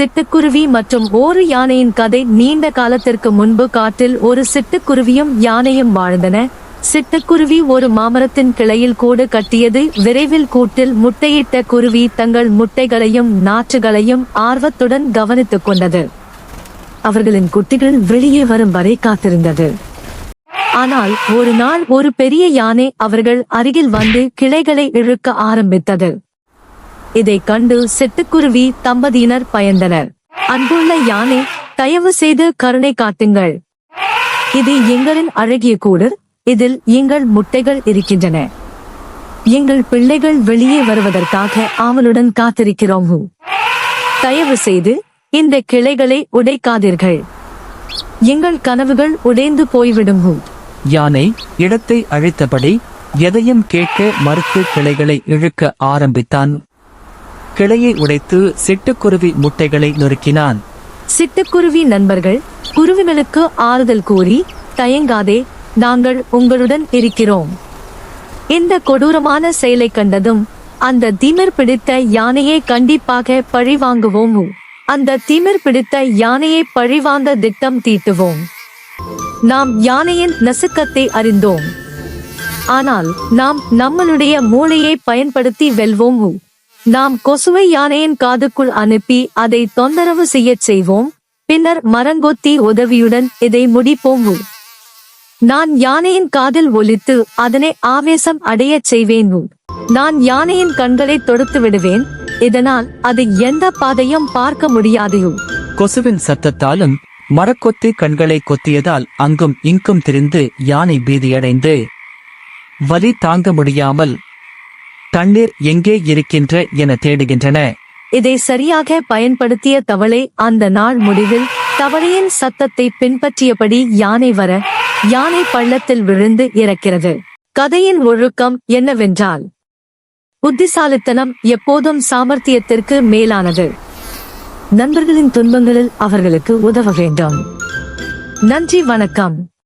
சிட்டுக்குருவி மற்றும் ஓரு யானையின் கதை நீண்ட காலத்திற்கு முன்பு காட்டில் ஒரு சிட்டுக்குருவியும் யானையும் வாழ்ந்தன. சிட்டுக்குருவி ஒரு மாமரத்தின் கிளையில் கூடு கட்டியது விரைவில் கூட்டில் முட்டையிட்ட குருவி தங்கள் முட்டைகளையும் நாற்றுகளையும் ஆர்வத்துடன் கவனித்துக் கொண்டது. அவர்களின் குட்டிகள் வெளியே வரும் வரை காத்திருந்தது. ஆனால் ஒரு நாள் ஒரு பெரிய யானை அவர்கள் அருகில் வந்து கிளைகளை இழுக்க ஆரம்பித்தது. இதை கண்டு சிட்டுக்குருவி தம்பதியினர் பயந்தனர். அன்புள்ள யானை தயவு செய்து கருணை காட்டுங்கள். இது எங்களின் அழகிய கூடு. இதில் எங்கள் முட்டைகள் இருக்கின்றன. எங்கள் பிள்ளைகள் வெளியே வருவதற்காக ஆவலுடன் காத்திருக்கிறோம். தயவு செய்து இந்த கிளைகளை உடைக்காதீர்கள். எங்கள் கனவுகள் உடைந்து போய்விடும். யானை இடத்தை அழைத்தபடி எதையும் கேட்க மறுத்து கிளைகளை இழுக்க ஆரம்பித்தான். கிளையை உடைத்து சிட்டுக்குருவி முட்டைகளை நொறுக்கினான். சிட்டுக்குருவி நண்பர்கள் குருவிகளுக்கு ஆறுதல் கூறி தயங்காதே நாங்கள் உங்களுடன் இருக்கிறோம். இந்த கொடூரமான செயலை கண்டதும் அந்த திமிர் பிடித்த யானையை கண்டிப்பாக பழிவாங்குவோம் அந்த திமிர் பிடித்த யானையை பழிவாங்க திட்டம் தீட்டுவோம். நாம் யானையின் நசுக்கத்தை அறிந்தோம். ஆனால் நாம் நம்மளுடைய மூளையை பயன்படுத்தி வெல்வோம். நாம் கொசுவை யானையின் காதுக்குள் அனுப்பி அதை தொந்தரவு செய்யச் செய்வோம். பின்னர் மரங்கொத்தி உதவியுடன் இதை முடிப்போம். நான் யானையின் காதில் ஒலித்து அதனை ஆவேசம் அடையச் செய்வேன். நான் யானையின் கண்களை தொடுத்து விடுவேன். இதனால் அது எந்த பாதையும் பார்க்க முடியாது. கொசுவின் சத்தத்தாலும் மரக்கொத்தி கண்களை கொத்தியதால் அங்கும் இங்கும் திரிந்து யானை பீதியடைந்து வலி தாங்க முடியாமல் தண்ணீர் எங்கே இருக்கின்ற என தேடுகின்றன. இதை சரியாக பயன்படுத்திய தவளை அந்த நாள் முடிவில் தவளையின் சத்தத்தை பின்பற்றியபடி யானை வர யானை பள்ளத்தில் விழுந்து இறக்கிறது. கதையின் ஒழுக்கம் என்னவென்றால் புத்திசாலித்தனம் எப்போதும் சாமர்த்தியத்திற்கு மேலானது. நண்பர்களின் துன்பங்களில் அவர்களுக்கு உதவ வேண்டும். நன்றி வணக்கம்.